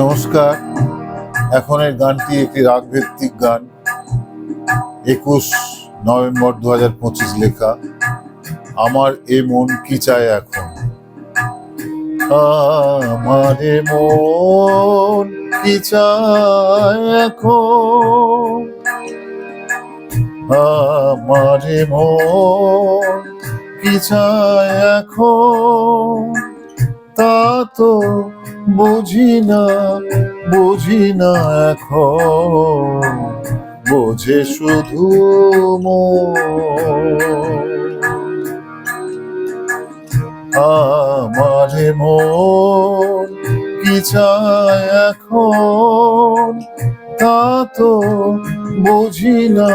নমস্কার। এখনের গানটি একটি রাগভিত্তিক গান। একুশ নভেম্বর দু হাজার পঁচিশ লেখা, আমার এ মন কি চায় এখন? আমার এ মন কি চায় এখন? আমার এ মন কি চায় এখন? তা তো বুঝি না বুঝি না এখন। বোঝে শুধু। আমার মন কি চায় এখন? তা তো বুঝি না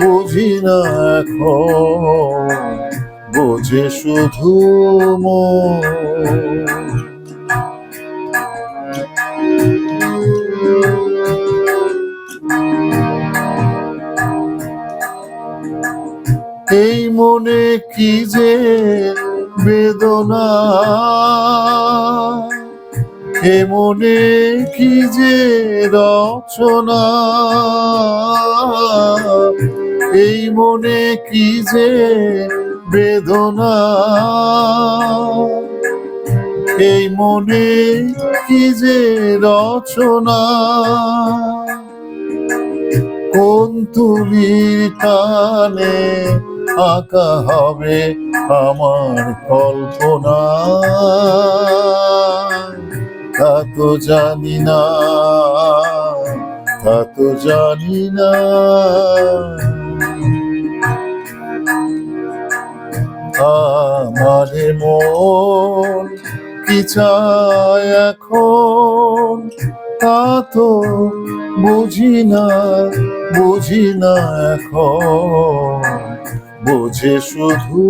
বুঝি না এখন। বোঝে শুধু মন। এই মনে কি যে বেদনা? এ মনে কি যে রচনা? এই মনে কি যে বেদনা? এই মনে কি যে রচনা? কোন তুলির টানে আঁকা হবে আমার কল্পনা। তা তো জানি না, তা তো জানি না। আমার মন কি চায় এখন? তা তো বুঝি না বুঝি না এখন। বোঝে শুধু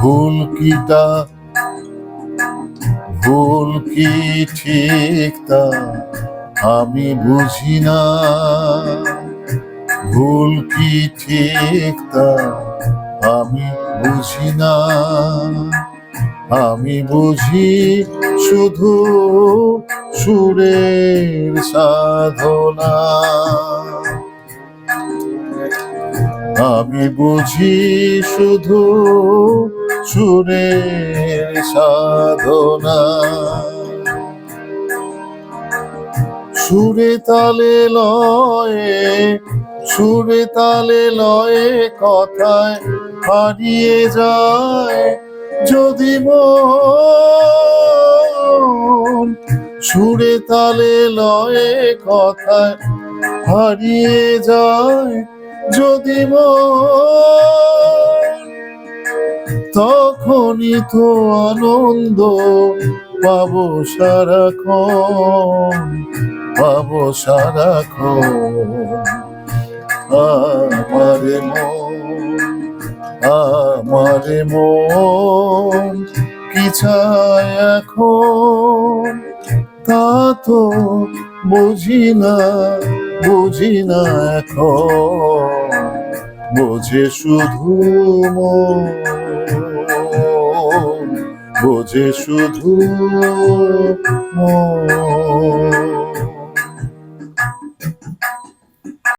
ভুল কি তা? ভুল কি ঠিক তা? আমি বুঝি না। ভুল কি ঠিক তা? আমি বুঝি না। আমি বুঝি শুধু সুরের সাধনা। আমি বুঝি শুধু সুরের সাধনা। সুরে তালে লয়ে, সুরে তালে লয়ে কথায় হারিয়ে যায় যদি মন সুরে তালে লয়ে কথায় হারিয়ে যায়, যদি মন, তখনই তো আনন্দ পাবো সারাক্ষণ পাবো সারাক্ষণ। আমার মন আমার মন কি চায় এখন? তা তো বুঝি না বুঝি না এখন। বোঝে শুধু মন, বোঝে শুধু মন।